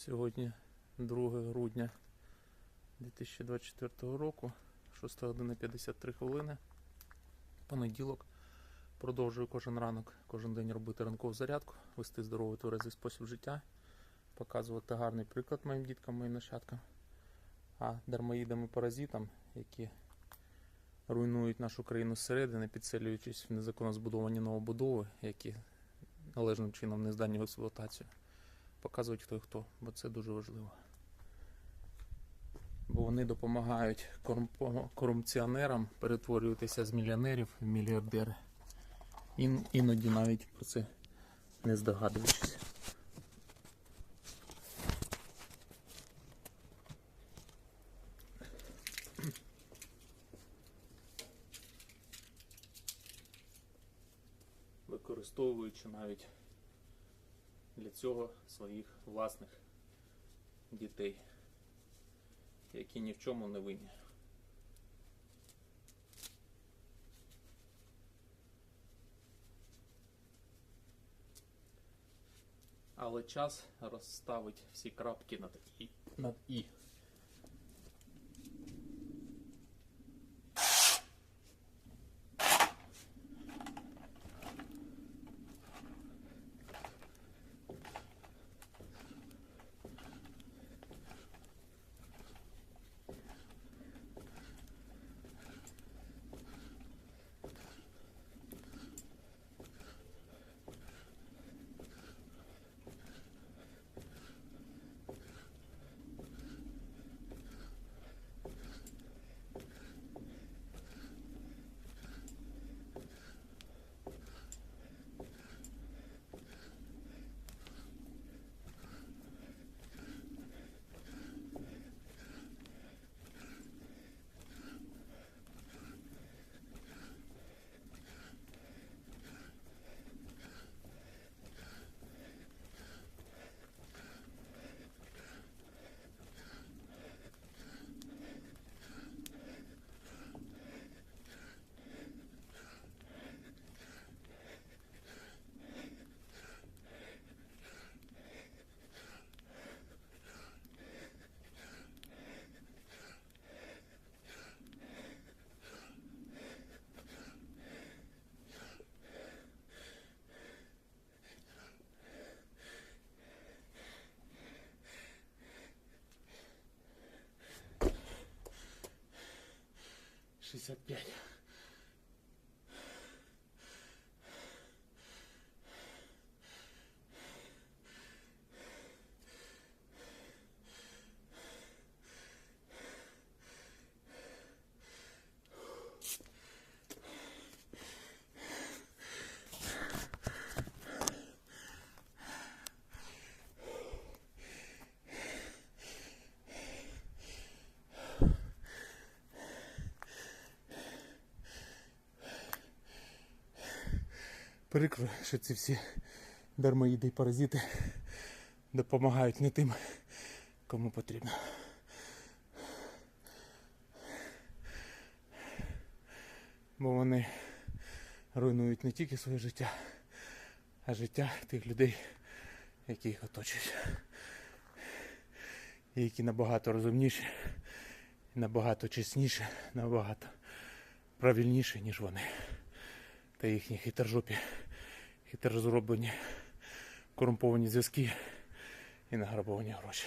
Сьогодні 2 грудня 2024 року, 6 година 53 хвилини. Понеділок. Продовжую кожен ранок, кожен день робити ранкову зарядку, вести здоровий тверезий спосіб життя, показувати гарний приклад моїм діткам, моїм нащадкам, а дармоїдам і паразитам, які руйнують нашу країну зсередини, підселюючись в незаконно збудовані новобудови, які належним чином не здані в експлуатацію показують хто і хто, бо це дуже важливо. Бо вони допомагають корупціонерам перетворюватися з мільйонерів в мільярдери. Ін- іноді навіть про це не здогадуючись. Використовуючи навіть для цього своїх власних дітей, які ні в чому не винні. Але час розставить всі крапки над і. Над і. 65. Прикро, що ці всі дармоїди і паразити допомагають не тим, кому потрібно. Бо вони руйнують не тільки своє життя, а життя тих людей, які їх оточують. І які набагато розумніші, набагато чесніші, набагато правильніші, ніж вони та їхні хитрожопі, хитрозроблені корумповані зв'язки і награбовані гроші.